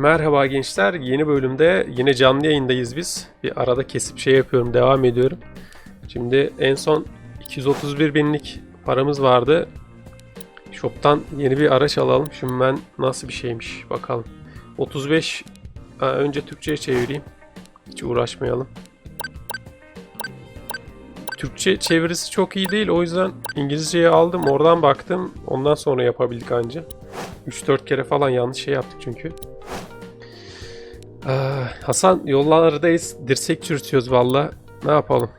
Merhaba gençler. Yeni bölümde yine canlı yayındayız biz. Bir arada kesip şey yapıyorum, devam ediyorum. Şimdi en son 231 binlik paramız vardı. Shop'tan yeni bir araç alalım. Şimdi ben nasıl bir şeymiş bakalım. 35 Ha, önce Türkçe'ye çevireyim. Hiç uğraşmayalım. Türkçe çevirisi çok iyi değil. O yüzden İngilizceyi aldım. Oradan baktım. Ondan sonra yapabildik anca. 3-4 kere falan yanlış şey yaptık çünkü. Ah, Hasan yollardayız. Dirsek çürütüyoruz valla. Ne yapalım?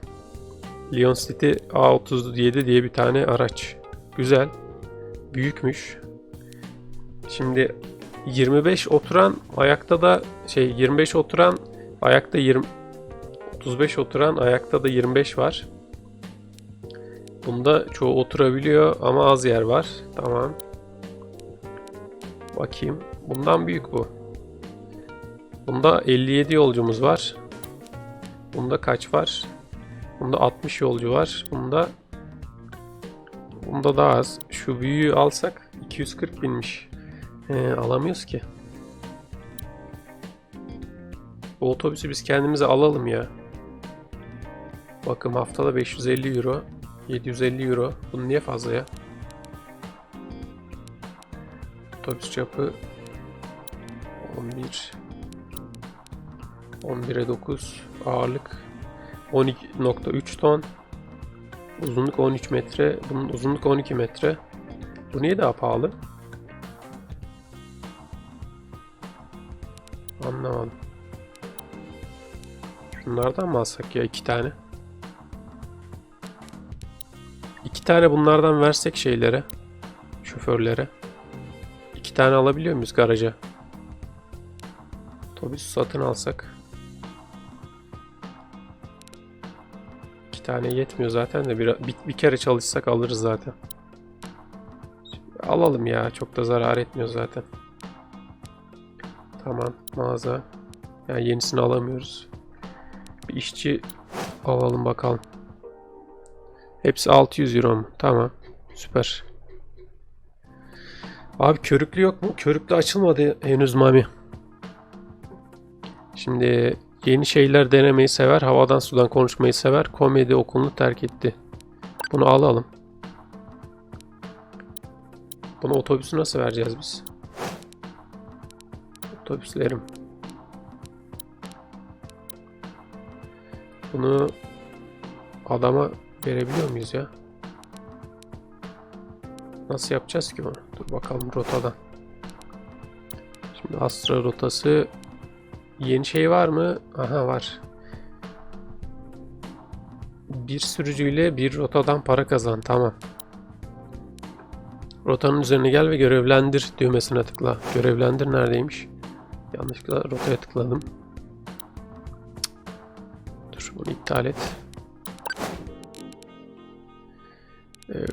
Lyon City A37 diye bir tane araç. Güzel. Büyükmüş. Şimdi 25 oturan ayakta da şey 25 oturan ayakta 20 35 oturan ayakta da 25 var. Bunda çoğu oturabiliyor ama az yer var. Tamam. Bakayım. Bundan büyük bu. Bunda 57 yolcumuz var. Bunda kaç var? Bunda 60 yolcu var. Bunda Bunda daha az. Şu büyüğü alsak 240 binmiş. He, alamıyoruz ki. Bu otobüsü biz kendimize alalım ya. Bakın haftada 550 euro. 750 euro. Bunun niye fazla ya? Otobüs çapı 11 11'e 9 ağırlık 12.3 ton uzunluk 13 metre bunun uzunluk 12 metre. Bu niye daha pahalı? Anlamadım. Şunlardan mı alsak ya iki tane? İki tane bunlardan versek şeylere şoförlere. İki tane alabiliyor muyuz garaja? Otobüs satın alsak. İki tane yetmiyor zaten de bir, bir, bir kere çalışsak alırız zaten. Alalım ya çok da zarar etmiyor zaten. Tamam mağaza. Yani yenisini alamıyoruz. Bir işçi alalım bakalım. Hepsi 600 euro mu? Tamam. Süper. Abi körüklü yok mu? Körüklü açılmadı henüz Mami. Şimdi yeni şeyler denemeyi sever, havadan sudan konuşmayı sever, komedi okulunu terk etti. Bunu alalım. Bunu otobüsü nasıl vereceğiz biz? Otobüslerim. Bunu adama verebiliyor muyuz ya? Nasıl yapacağız ki bunu? Dur bakalım rotadan. Şimdi Astra rotası Yeni şey var mı? Aha var. Bir sürücüyle bir rotadan para kazan. Tamam. Rotanın üzerine gel ve görevlendir düğmesine tıkla. Görevlendir neredeymiş? Yanlışlıkla rotaya tıkladım. Dur bunu iptal et. Ee,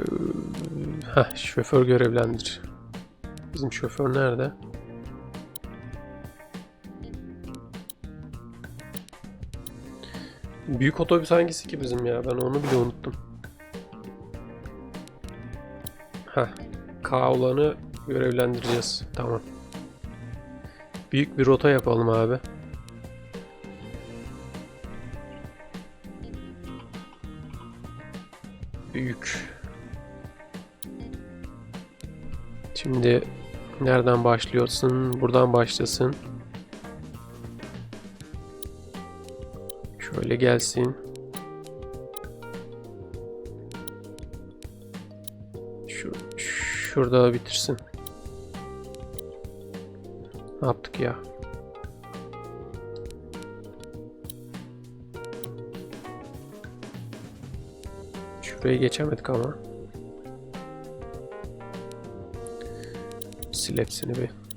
heh, şoför görevlendir. Bizim şoför nerede? Büyük otobüs hangisi ki bizim ya? Ben onu bile unuttum. Ha, K olanı görevlendireceğiz. Tamam. Büyük bir rota yapalım abi. Büyük. Şimdi nereden başlıyorsun? Buradan başlasın. Şöyle gelsin. Şu, şurada bitirsin. Ne yaptık ya? Şuraya geçemedik ama. Sil hepsini bir.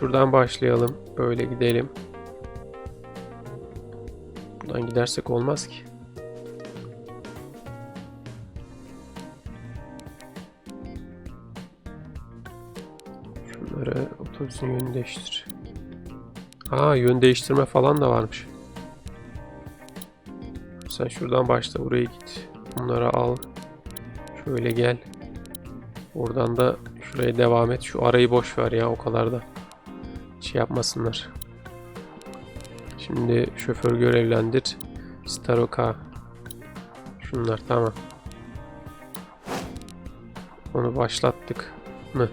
Şuradan başlayalım. Böyle gidelim. Buradan gidersek olmaz ki. Şunları otobüsün yönünü değiştir. Aa yön değiştirme falan da varmış. Sen şuradan başla buraya git. Bunları al. Şöyle gel. Buradan da şuraya devam et. Şu arayı boş ver ya o kadar da. Şey yapmasınlar. Şimdi şoför görevlendir. Staroka. Şunlar tamam. Onu başlattık mı?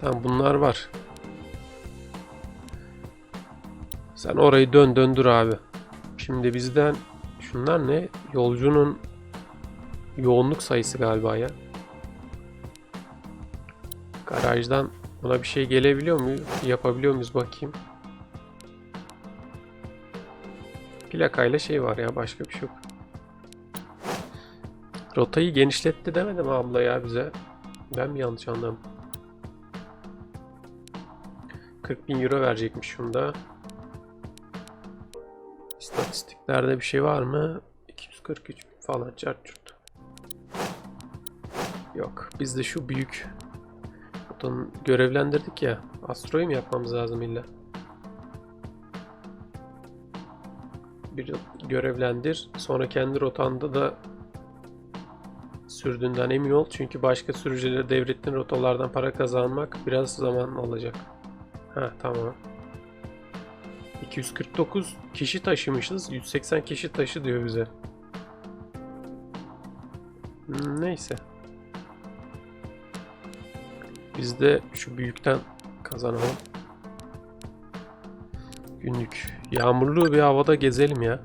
Tamam bunlar var. Sen orayı dön döndür abi. Şimdi bizden şunlar ne? Yolcunun yoğunluk sayısı galiba ya. Garajdan buna bir şey gelebiliyor muyuz? Yapabiliyor muyuz bakayım. Plakayla şey var ya başka bir şey yok. Rotayı genişletti demedi mi abla ya bize? Ben mi yanlış anladım? 40 bin euro verecekmiş şunda. İstatistiklerde bir şey var mı? 243 falan çart çurt. Yok. Biz de şu büyük rotanı görevlendirdik ya. Astro'yu mu yapmamız lazım illa? Bir görevlendir. Sonra kendi rotanda da sürdüğünden emin ol. Çünkü başka sürücülere devrettiğin rotalardan para kazanmak biraz zaman alacak. Ha tamam. 249 kişi taşımışız. 180 kişi taşı diyor bize. Neyse. Biz de şu büyükten kazanalım. Günlük. Yağmurlu bir havada gezelim ya.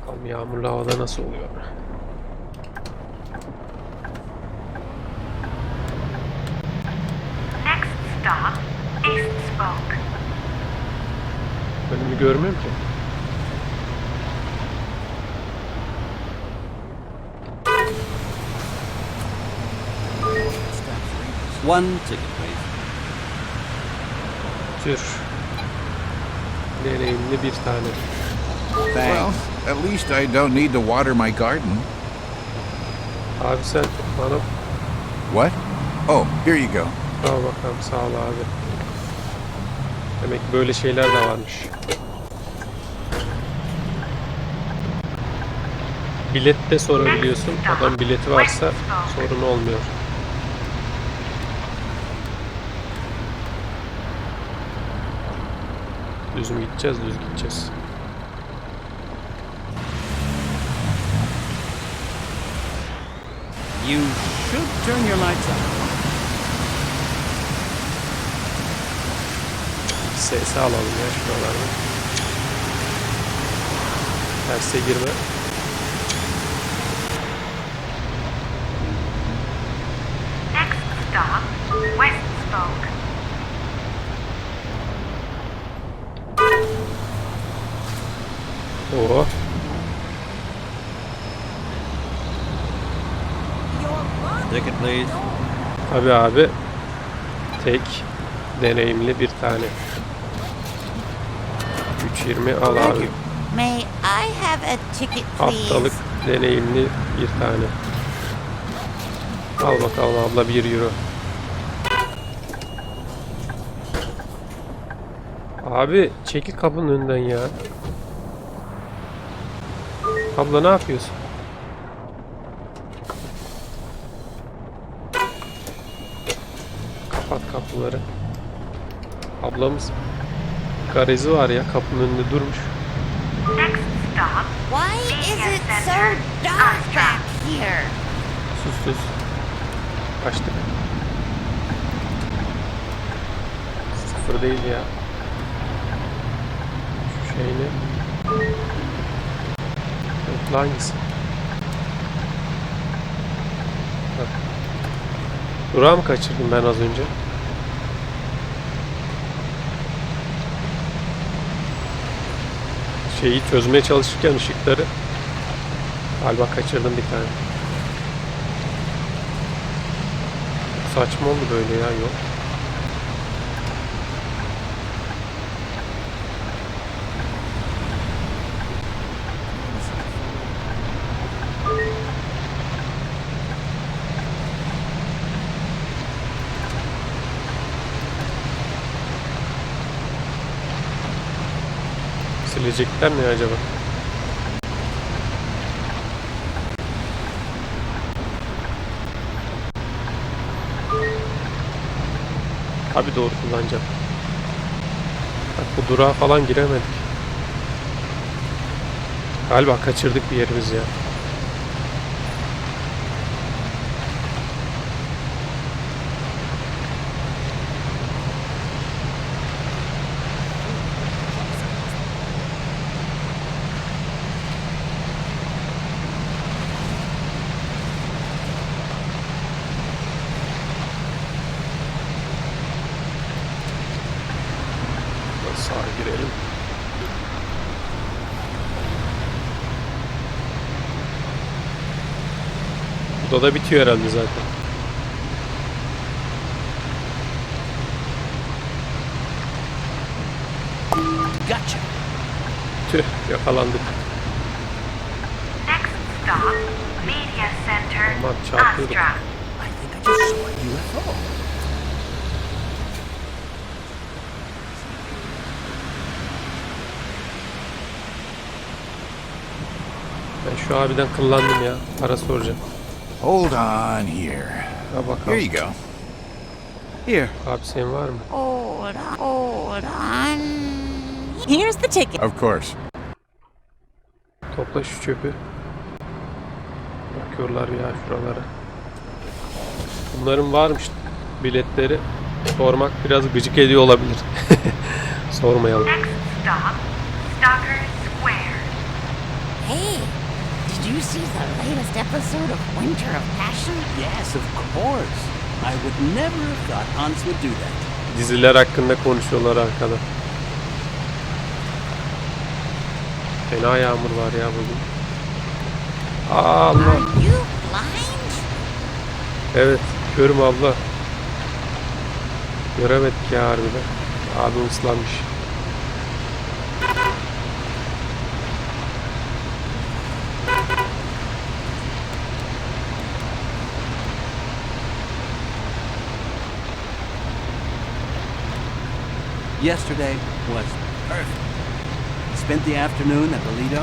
Bakalım yağmurlu havada nasıl oluyor. Next stop, East Spoke. Önümü görmüyorum ki. One ticket, please. Tür. Deneyimli bir tane. Well, at least I don't need to water my garden. Abi sen bana What? Oh, here you go. Al bakalım sağ ol abi. Demek ki böyle şeyler de varmış. Bilet de sorabiliyorsun. Adam bileti varsa sorun olmuyor. Düz mü gideceğiz? Düz gideceğiz. You should turn your lights on. Sesi alalım ya şuralarda. Terse girme. Oo. Ticket, please. Tabii abi. Tek deneyimli bir tane. 3.20 al abi. May I have a ticket, please? Haftalık deneyimli bir tane. Al bakalım abla 1 euro. Abi çekil kapının önünden ya. Abla ne yapıyorsun? Kapat kapıları. Ablamız garezi var ya kapının önünde durmuş. Why is it so dark back here? Sus sus. Kaçtık. Sıfır değil ya. Şu şey lan hangisi? Durağı mı kaçırdım ben az önce? Şeyi çözmeye çalışırken ışıkları galiba kaçırdım bir tane. Saçma oldu böyle ya yok. Silecekler ne acaba? Tabi doğru kullanacağım. Bak bu durağa falan giremedik. Galiba kaçırdık bir yerimiz ya. Bu da bitiyor herhalde zaten. Gotcha. Tüh yakalandık. Next stop, Media Center, Aman çarpıyorduk. Astra. I think I just saw a UFO. Ben şu abiden kıllandım ya. Para soracağım. Hold on here. Ha Here bakalım. you go. Here, Abi senin var mı? Hold on. Hold on. Here's the ticket. Of course. Topla şu çöpü. Bakıyorlar ya şuralara. Bunların varmış biletleri. Sormak biraz gıcık ediyor olabilir. Sormayalım. Next stop, Stalker see the latest episode of Winter of Passion? yes, of course. I would never have thought Hans would do that. Diziler hakkında konuşuyorlar arkada. Fena yağmur var ya bugün. Aa, Allah. Are you blind? Evet, körüm abla. Göremedik ya harbiden. Abim ıslanmış. Yesterday was perfect. Spent the afternoon at the Lido,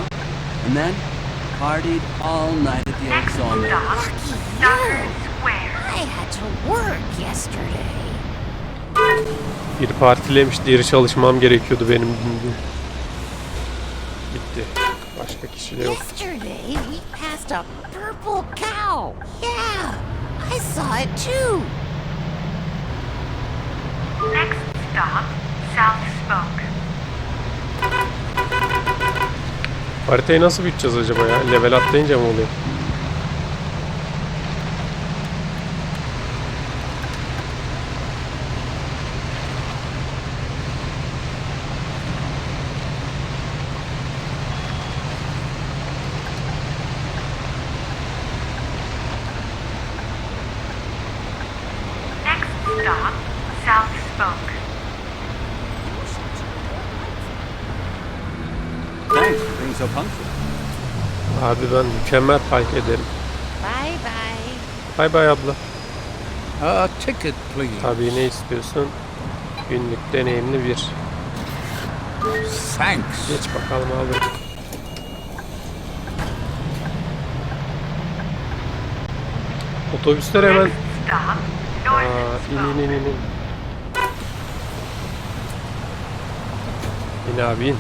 and then partied all night at the old Next sawmill. stop, Lucky you. Square. I had to work yesterday. Biri partilemiş, diğeri çalışmam gerekiyordu benim bugün. Bitti. Başka kişi de yok. Yesterday we passed a purple cow. Yeah, I saw it too. Next stop. Haritayı nasıl biteceğiz acaba ya? Level atlayınca mı oluyor? Next stop, South Spoke. Thanks for being so punctual. Abi ben mükemmel park ederim. Bye bye. Bay bay abla. A ticket, please. Tabii ne istiyorsun? Günlük deneyimli bir. Thanks. Geç bakalım abi. Otobüsler hemen Aa, in in in. İn abi in.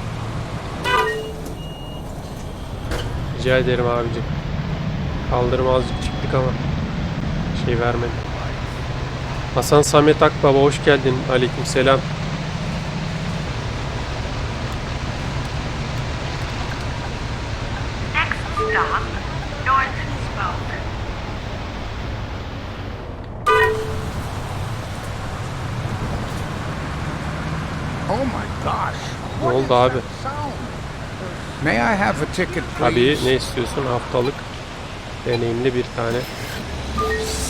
Rica ederim abicim. Kaldırıma azıcık çıktık ama şey vermedi. Hasan Samet Akbaba hoş geldin. Aleyküm selam. Oh my gosh. Ne oldu abi? May I have a ticket, Tabii please? ne istiyorsun? Haftalık deneyimli bir tane.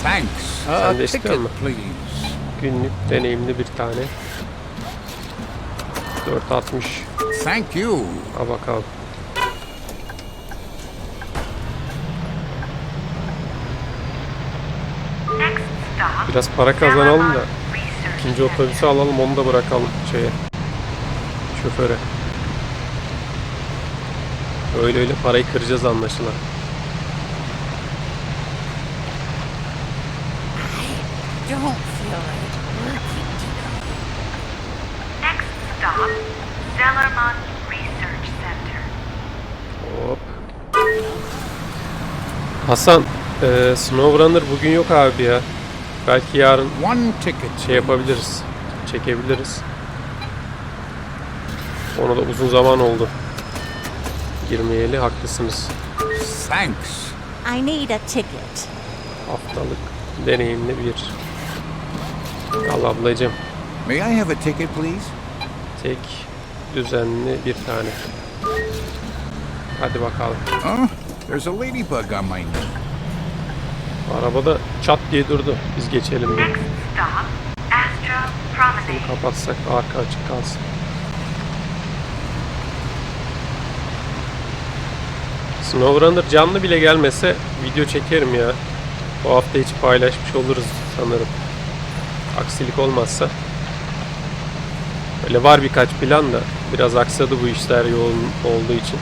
Thanks. Sen A de istiyor ticket, musun? please. Günlük deneyimli bir tane. 4.60. Thank you. Al bakalım. Biraz para kazanalım da ikinci otobüsü alalım onu da bırakalım şeye. Şoföre. Öyle öyle parayı kıracağız anlaşılan. Hop. Hasan, e, SnowRunner bugün yok abi ya. Belki yarın One ticket. şey yapabiliriz. Çekebiliriz. Ona da uzun zaman oldu. Girmeyeli haklısınız. Thanks. I need a ticket. Haftalık deneyimli bir. Al ablacığım. May I have a ticket, please? Tek düzenli bir tane. Hadi bakalım. Oh, there's a ladybug on my knee. Arabada çat diye durdu. Biz geçelim diye. Next stop, Astro Promenade. Kapatsak arka açık kalsın. SnowRunner canlı bile gelmese video çekerim ya. Bu hafta içi paylaşmış oluruz sanırım. Aksilik olmazsa. Öyle var birkaç plan da biraz aksadı bu işler yoğun olduğu için.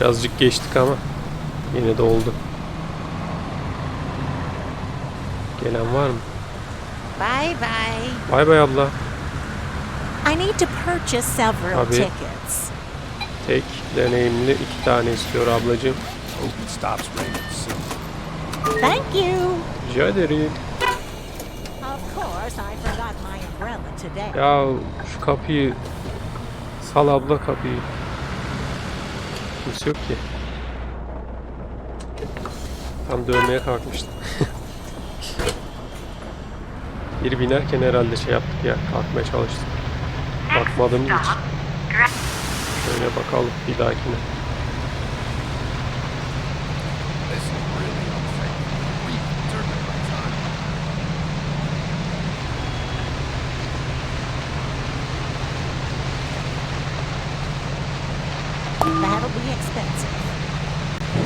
Birazcık geçtik ama yine de oldu. Gelen var mı? Bye bye. Bay bay abla. I need to purchase several Tabii. tickets. Tek deneyimli iki tane istiyor ablacığım. Hope it stops raining soon. Thank you. Rica ederim. Of course, I forgot my umbrella today. Ya şu kapıyı sal abla kapıyı. Kimse yok ki. Tam dövmeye kalkmıştım. Biri binerken herhalde şey yaptık ya kalkmaya çalıştık. Stop, Gra- Şöyle bakalım bir dahakine.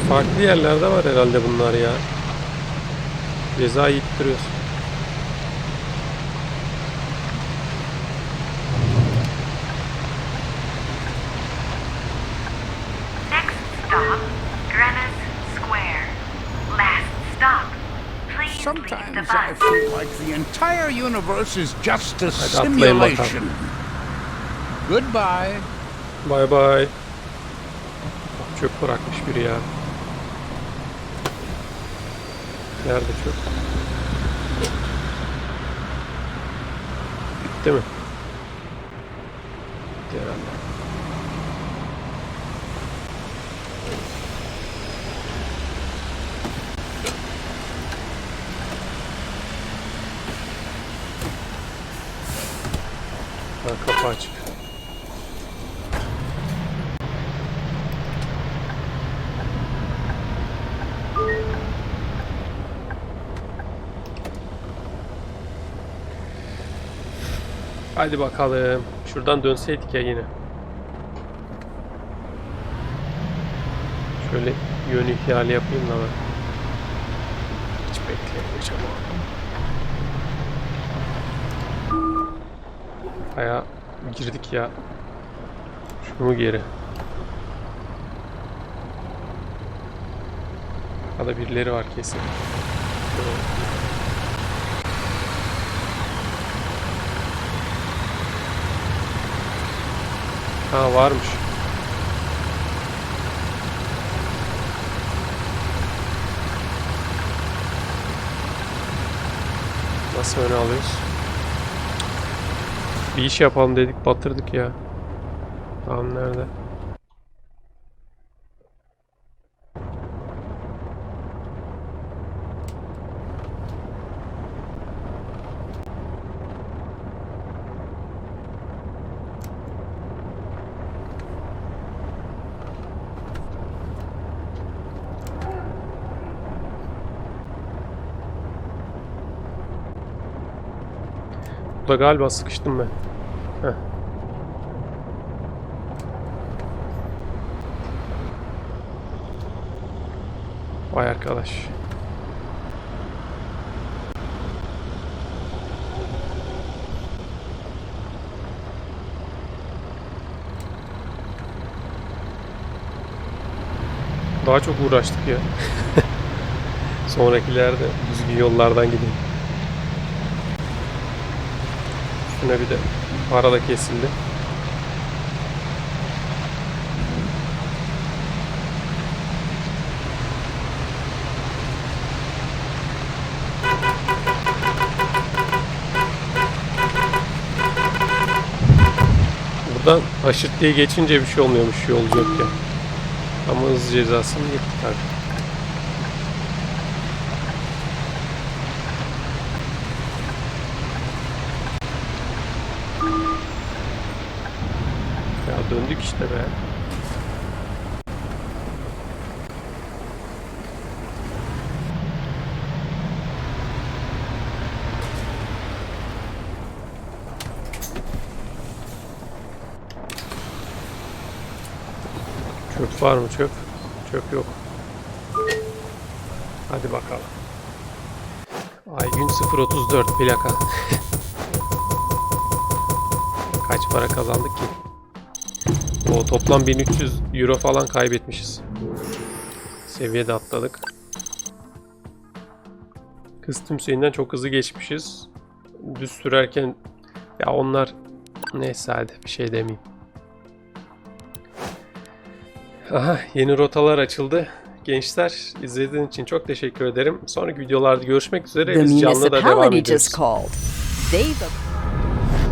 Farklı yerlerde var herhalde bunlar ya. Ceza yittiriyoruz. Next stop, Greenwich Square. Last stop. Please leave the Sometimes I bus. feel like the entire universe is just a simulation. Goodbye. Bay bay. Çöp bırakmış biri ya. Nerede çöp? Bitti mi? Bitti herhalde. Ha, kapı açık. Hadi bakalım. Şuradan dönseydik ya yine. Şöyle yön ihlali yapayım da ben. Hiç bekleyemeyeceğim abi. Aya girdik ya. Şunu geri. Ya da birileri var kesin. Ha varmış. Nasıl öne alıyoruz? Bir iş yapalım dedik batırdık ya. Tamam nerede? Burada galiba sıkıştım ben. Heh. Vay arkadaş. Daha çok uğraştık ya. Sonrakilerde düzgün yollardan gidelim. Şuna bir de para da kesildi. Buradan haşırt diye geçince bir şey olmuyormuş yolcu yokken. Ama hız cezasını yettik artık. Ya döndük işte be. Çöp var mı çöp? Çöp yok. Hadi bakalım. Aygün 034 plaka. Kaç para kazandık ki? O toplam 1300 euro falan kaybetmişiz. Seviyede atladık. Kıstım Hüseyin'den çok hızlı geçmişiz. Düz sürerken ya onlar neyse hadi bir şey demeyeyim. Aha yeni rotalar açıldı. Gençler izlediğiniz için çok teşekkür ederim. Sonraki videolarda görüşmek üzere. Biz canlı da devam ediyoruz.